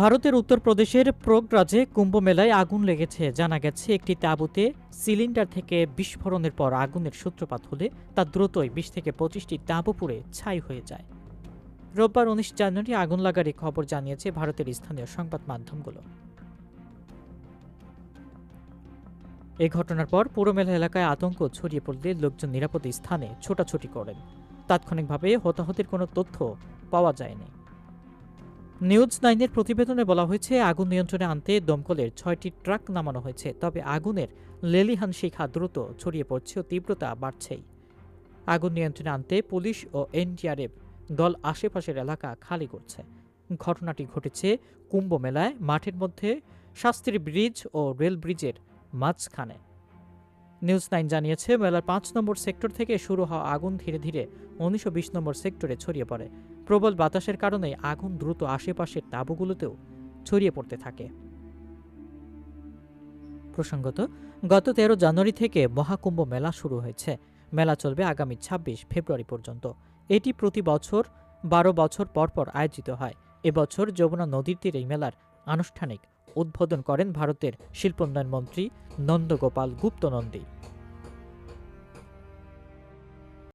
ভারতের উত্তরপ্রদেশের প্রগরাজে কুম্ভ মেলায় আগুন লেগেছে। জানা গেছে, একটি তাঁবুতে সিলিন্ডার থেকে বিস্ফোরণের পর আগুনের সূত্রপাত হলে তা দ্রুতই বিশ থেকে পঁচিশটি তাঁবু পুড়ে ছাই হয়ে যায়। রোববার উনিশ জানুয়ারি আগুন লাগার এই খবর জানিয়েছে ভারতের স্থানীয় সংবাদ মাধ্যমগুলো। এই ঘটনার পর পুরো মেলা এলাকায় আতঙ্ক ছড়িয়ে পড়লে লোকজন নিরাপদ স্থানে ছোটাছুটি করেন। তাৎক্ষণিকভাবে হতাহতের কোনো তথ্য পাওয়া যায়নি। নিউজ নাইনের প্রতিবেদনে বলা হয়েছে, আগুন নিয়ন্ত্রণে আনতে দমকলের ছয়টি ট্রাক নামানো হয়েছে, তবে আগুনের লেলিহান শিখা দ্রুত ছড়িয়ে পড়ছে ও তীব্রতা বাড়ছেই। আগুন নিয়ন্ত্রণে আনতে পুলিশ ও এনডিআরএফ দল আশেপাশের এলাকা খালি করছে। ঘটনাটি ঘটেছে কুম্ভ মেলায়, মাঠের মধ্যে, শাস্ত্রী ব্রিজ ও রেল ব্রিজের মাঝখানে। নিউজ নাইন জানিয়েছে, মেলার পাঁচ নম্বর সেক্টর থেকে শুরু হওয়া আগুন ধীরে ধীরে উনিশশো বিশ নম্বর সেক্টরে ছড়িয়ে পড়ে। প্রবল বাতাসের কারণে আগুন দ্রুত আশেপাশের তাঁবুগুলোতেও ছড়িয়ে পড়তে থাকে। প্রসঙ্গত, গত তেরো জানুয়ারি থেকে মহাকুম্ভ মেলা শুরু হয়েছে। মেলা চলবে আগামী ছাব্বিশ ফেব্রুয়ারি পর্যন্ত। এটি প্রতি বছর বারো বছর পর পর আয়োজিত হয়। এবছর যমুনা নদীর তীরে এই মেলার আনুষ্ঠানিক উদ্বোধন করেন ভারতের শিল্পোন্নয়ন মন্ত্রী নন্দগোপাল গুপ্ত নন্দী